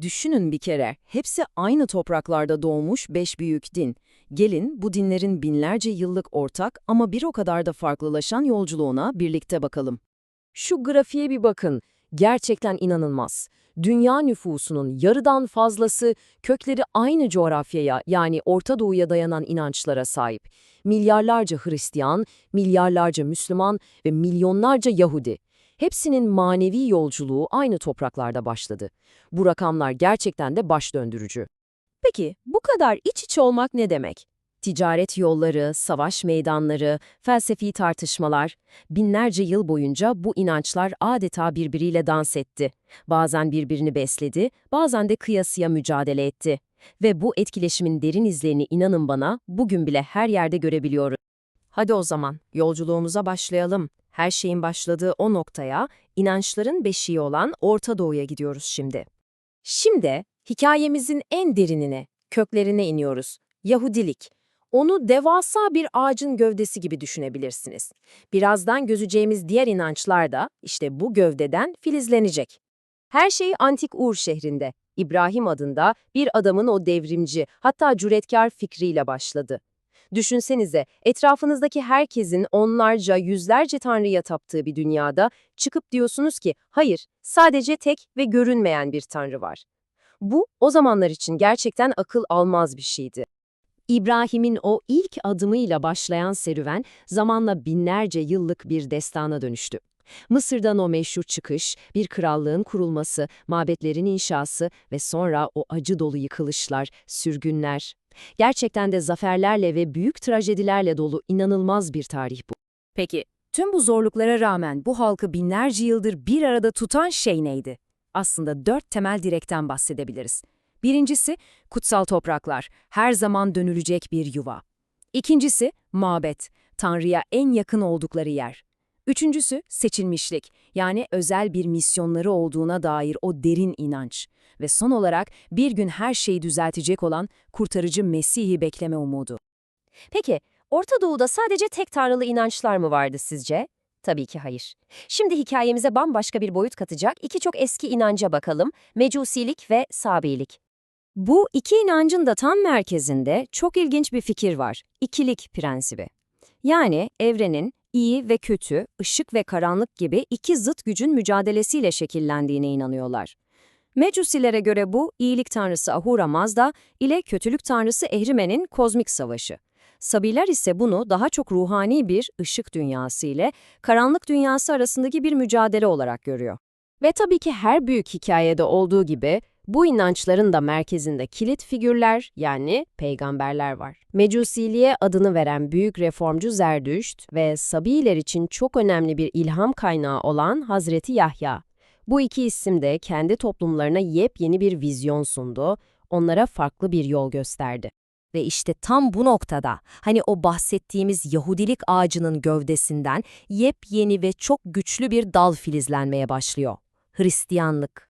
Düşünün bir kere, hepsi aynı topraklarda doğmuş beş büyük din. Gelin bu dinlerin binlerce yıllık ortak ama bir o kadar da farklılaşan yolculuğuna birlikte bakalım. Şu grafiğe bir bakın. Gerçekten inanılmaz. Dünya nüfusunun yarıdan fazlası kökleri aynı coğrafyaya yani Orta Doğu'ya dayanan inançlara sahip. Milyarlarca Hristiyan, milyarlarca Müslüman ve milyonlarca Yahudi. Hepsinin manevi yolculuğu aynı topraklarda başladı. Bu rakamlar gerçekten de baş döndürücü. Peki bu kadar iç içe olmak ne demek? Ticaret yolları, savaş meydanları, felsefi tartışmalar, binlerce yıl boyunca bu inançlar adeta birbiriyle dans etti. Bazen birbirini besledi, bazen de kıyasıya mücadele etti. Ve bu etkileşimin derin izlerini inanın bana bugün bile her yerde görebiliyoruz. Hadi o zaman yolculuğumuza başlayalım. Her şeyin başladığı o noktaya, inançların beşiği olan Orta Doğu'ya gidiyoruz şimdi. Şimdi hikayemizin en derinine, köklerine iniyoruz. Yahudilik. Onu devasa bir ağacın gövdesi gibi düşünebilirsiniz. Birazdan gözeceğimiz diğer inançlar da işte bu gövdeden filizlenecek. Her şey Antik Ur şehrinde, İbrahim adında bir adamın o devrimci, hatta cüretkar fikriyle başladı. Düşünsenize, etrafınızdaki herkesin onlarca, yüzlerce tanrıya taptığı bir dünyada çıkıp diyorsunuz ki, hayır, sadece tek ve görünmeyen bir tanrı var. Bu, o zamanlar için gerçekten akıl almaz bir şeydi. İbrahim'in o ilk adımıyla başlayan serüven zamanla binlerce yıllık bir destana dönüştü. Mısır'dan o meşhur çıkış, bir krallığın kurulması, mabetlerin inşası ve sonra o acı dolu yıkılışlar, sürgünler. Gerçekten de zaferlerle ve büyük trajedilerle dolu inanılmaz bir tarih bu. Peki, tüm bu zorluklara rağmen bu halkı binlerce yıldır bir arada tutan şey neydi? Aslında dört temel direkten bahsedebiliriz. Birincisi, kutsal topraklar, her zaman dönülecek bir yuva. İkincisi, mabet, Tanrı'ya en yakın oldukları yer. Üçüncüsü, seçilmişlik, yani özel bir misyonları olduğuna dair o derin inanç. Ve son olarak bir gün her şeyi düzeltecek olan kurtarıcı Mesih'i bekleme umudu. Peki, Orta Doğu'da sadece tek tanrılı inançlar mı vardı sizce? Tabii ki hayır. Şimdi hikayemize bambaşka bir boyut katacak iki çok eski inanca bakalım, Mecusilik ve Sabilik. Bu iki inancın da tam merkezinde çok ilginç bir fikir var, ikilik prensibi. Yani evrenin iyi ve kötü, ışık ve karanlık gibi iki zıt gücün mücadelesiyle şekillendiğine inanıyorlar. Mecusilere göre bu, iyilik tanrısı Ahura Mazda ile kötülük tanrısı Ehrimen'in kozmik savaşı. Sabiler ise bunu daha çok ruhani bir ışık dünyası ile karanlık dünyası arasındaki bir mücadele olarak görüyor. Ve tabii ki her büyük hikayede olduğu gibi bu inançların da merkezinde kilit figürler yani peygamberler var. Mecusiliğe adını veren büyük reformcu Zerdüşt ve Sabiler için çok önemli bir ilham kaynağı olan Hazreti Yahya. Bu iki isim de kendi toplumlarına yepyeni bir vizyon sundu, onlara farklı bir yol gösterdi. Ve işte tam bu noktada hani o bahsettiğimiz Yahudilik ağacının gövdesinden yepyeni ve çok güçlü bir dal filizlenmeye başlıyor. Hristiyanlık.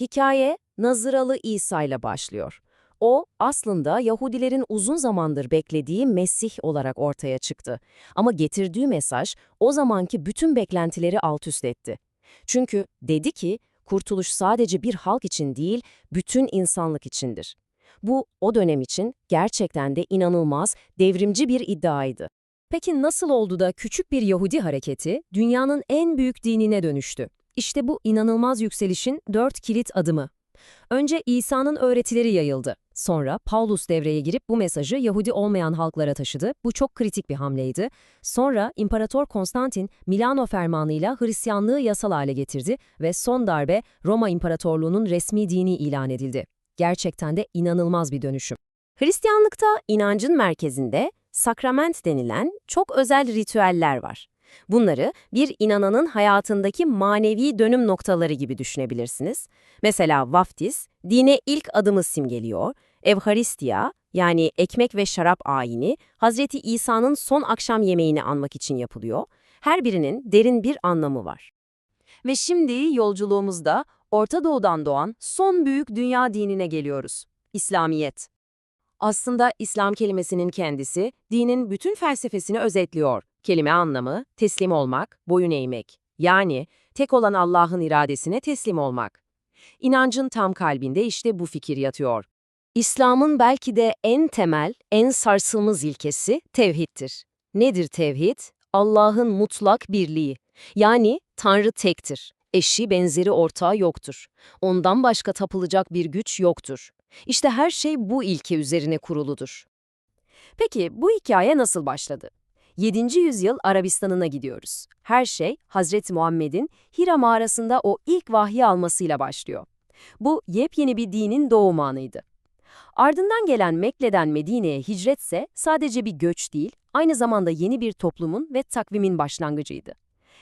Hikaye Nazıralı İsa ile başlıyor. O aslında Yahudilerin uzun zamandır beklediği Mesih olarak ortaya çıktı. Ama getirdiği mesaj o zamanki bütün beklentileri alt üst etti. Çünkü dedi ki kurtuluş sadece bir halk için değil, bütün insanlık içindir. Bu o dönem için gerçekten de inanılmaz, devrimci bir iddiaydı. Peki nasıl oldu da küçük bir Yahudi hareketi dünyanın en büyük dinine dönüştü? İşte bu inanılmaz yükselişin dört kilit adımı. Önce İsa'nın öğretileri yayıldı. Sonra Paulus devreye girip bu mesajı Yahudi olmayan halklara taşıdı. Bu çok kritik bir hamleydi. Sonra İmparator Konstantin Milano fermanıyla Hristiyanlığı yasal hale getirdi ve son darbe Roma İmparatorluğu'nun resmi dini ilan edildi. Gerçekten de inanılmaz bir dönüşüm. Hristiyanlıkta inancın merkezinde sakrament denilen çok özel ritüeller var. Bunları bir inananın hayatındaki manevi dönüm noktaları gibi düşünebilirsiniz. Mesela vaftiz, dine ilk adımı simgeliyor. Evharistiya, yani ekmek ve şarap ayini, Hazreti İsa'nın son akşam yemeğini anmak için yapılıyor. Her birinin derin bir anlamı var. Ve şimdi yolculuğumuzda Orta Doğu'dan doğan son büyük dünya dinine geliyoruz. İslamiyet. Aslında İslam kelimesinin kendisi dinin bütün felsefesini özetliyor. Kelime anlamı teslim olmak, boyun eğmek. Yani tek olan Allah'ın iradesine teslim olmak. İnancın tam kalbinde işte bu fikir yatıyor. İslam'ın belki de en temel, en sarsılmaz ilkesi tevhiddir. Nedir tevhid? Allah'ın mutlak birliği. Yani Tanrı tektir. Eşi benzeri ortağı yoktur. Ondan başka tapılacak bir güç yoktur. İşte her şey bu ilke üzerine kuruludur. Peki bu hikaye nasıl başladı? 7. yüzyıl Arabistan'ına gidiyoruz. Her şey Hazreti Muhammed'in Hira mağarasında o ilk vahyi almasıyla başlıyor. Bu yepyeni bir dinin doğum anıydı. Ardından gelen Mekke'den Medine'ye hicretse sadece bir göç değil, aynı zamanda yeni bir toplumun ve takvimin başlangıcıydı.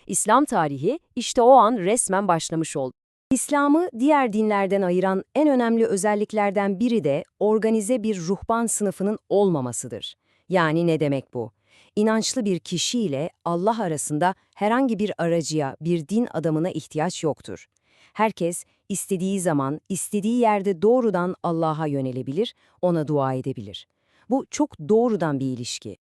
İslam tarihi işte o an resmen başlamış oldu. İslam'ı diğer dinlerden ayıran en önemli özelliklerden biri de organize bir ruhban sınıfının olmamasıdır. Yani ne demek bu? İnançlı bir kişiyle Allah arasında herhangi bir aracıya, bir din adamına ihtiyaç yoktur. Herkes istediği zaman, istediği yerde doğrudan Allah'a yönelebilir, ona dua edebilir. Bu çok doğrudan bir ilişki.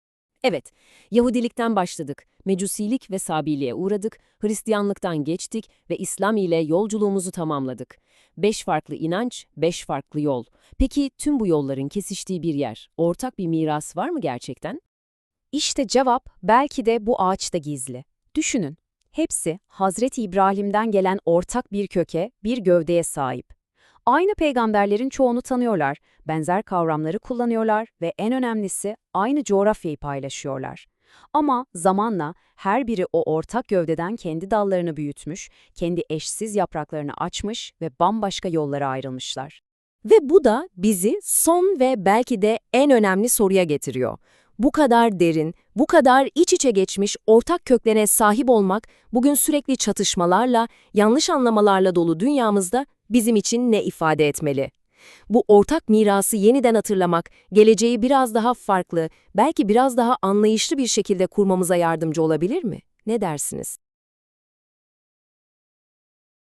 Evet, Yahudilikten başladık, Mecusilik ve Sabiliğe uğradık, Hristiyanlıktan geçtik ve İslam ile yolculuğumuzu tamamladık. Beş farklı inanç, beş farklı yol. Peki tüm bu yolların kesiştiği bir yer, ortak bir miras var mı gerçekten? İşte cevap belki de bu ağaçta gizli. Düşünün, hepsi Hazreti İbrahim'den gelen ortak bir köke, bir gövdeye sahip. Aynı peygamberlerin çoğunu tanıyorlar, benzer kavramları kullanıyorlar ve en önemlisi aynı coğrafyayı paylaşıyorlar. Ama zamanla her biri o ortak gövdeden kendi dallarını büyütmüş, kendi eşsiz yapraklarını açmış ve bambaşka yollara ayrılmışlar. Ve bu da bizi son ve belki de en önemli soruya getiriyor. Bu kadar derin, bu kadar iç içe geçmiş ortak köklere sahip olmak bugün sürekli çatışmalarla, yanlış anlamalarla dolu dünyamızda bizim için ne ifade etmeli? Bu ortak mirası yeniden hatırlamak, geleceği biraz daha farklı, belki biraz daha anlayışlı bir şekilde kurmamıza yardımcı olabilir mi? Ne dersiniz?